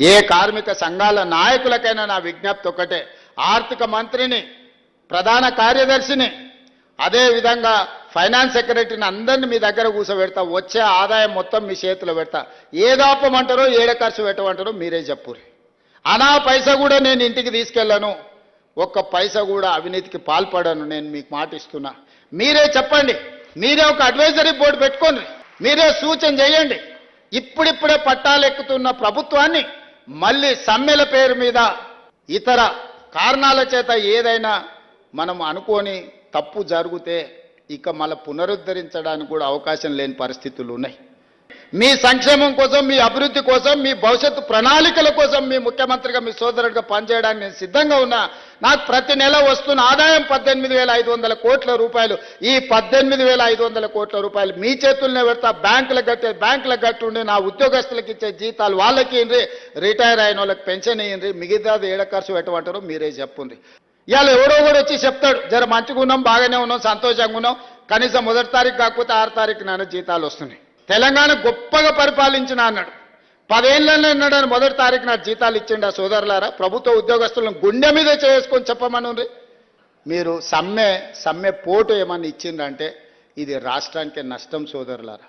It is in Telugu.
ఏ కార్మిక సంఘాల నాయకులకైనా నా విజ్ఞప్తి ఒకటే ఆర్థిక మంత్రిని ప్రధాన కార్యదర్శిని అదే విధంగా ఫైనాన్స్ సెక్రటరీని అందరిని మీ దగ్గర కూర్చోబెడతా వచ్చే ఆదాయం మొత్తం మీ చేతిలో పెడతా. ఏదాపమంటారో ఏడ ఖర్చు పెట్టమంటారో మీరే చెప్పుర్రి. అనా పైస కూడా నేను ఇంటికి తీసుకెళ్ళను. ఒక్క పైస కూడా అవినీతికి పాల్పడను నేను మీకు మాట ఇస్తున్నా. మీరే చెప్పండి. మీరే ఒక అడ్వైజరీ బోర్డు పెట్టుకోండి. మీరే సూచన చేయండి. ఇప్పుడిప్పుడే పట్టాలెక్కుతున్న ప్రభుత్వాన్ని మళ్ళీ సమ్మెల పేరు మీద ఇతర కారణాల చేత ఏదైనా మనం అనుకోని తప్పు జరిగితే ఇక మళ్ళీ పునరుద్ధరించడానికి కూడా అవకాశం లేని పరిస్థితులు ఉన్నాయి. మీ సంక్షేమం కోసం మీ అభివృద్ధి కోసం మీ భవిష్యత్తు ప్రణాళికల కోసం మీ ముఖ్యమంత్రిగా మీ సోదరుడిగా పనిచేయడానికి నేను సిద్ధంగా ఉన్నా. నాకు ప్రతి నెల వస్తున్న ఆదాయం పద్దెనిమిది వేల ఐదు వందల కోట్ల రూపాయలు. ఈ పద్దెనిమిది వేల ఐదు వందల కోట్ల రూపాయలు మీ చేతుల్నే పెడతా. బ్యాంకులకు కట్టే బ్యాంకులకు కట్టి ఉండి నా ఉద్యోగస్తులకు ఇచ్చే జీతాలు వాళ్ళకి ఇయ్యండి రిటైర్ అయిన వాళ్ళకి పెన్షన్ ఇయ్యండి మిగతాది ఏడ ఖర్చు పెట్టమంటారు మీరే చెప్పుండ్రి. ఇవాళ ఎవడో కూడా వచ్చి చెప్తాడు జర మంచిగా ఉన్నాం బాగానే ఉన్నాం సంతోషంగా ఉన్నాం. కనీసం మొదటి తారీఖు కాకపోతే ఆరు తారీఖు నాన్న జీతాలు వస్తున్నాయి. తెలంగాణ గొప్పగా పరిపాలించిన అన్నాడు. పదేళ్ళలో అన్నాడు మొదటి తారీఖు నా జీతాలు ఇచ్చిండి ఆ సోదరులారా. ప్రభుత్వ ఉద్యోగస్తులను గుండె మీద చేసుకొని చెప్పమనుంది మీరు సమ్మె సమ్మె పోటు ఏమన్నా ఇచ్చిండ్రంటే ఇది రాష్ట్రానికి నష్టం సోదరులారా.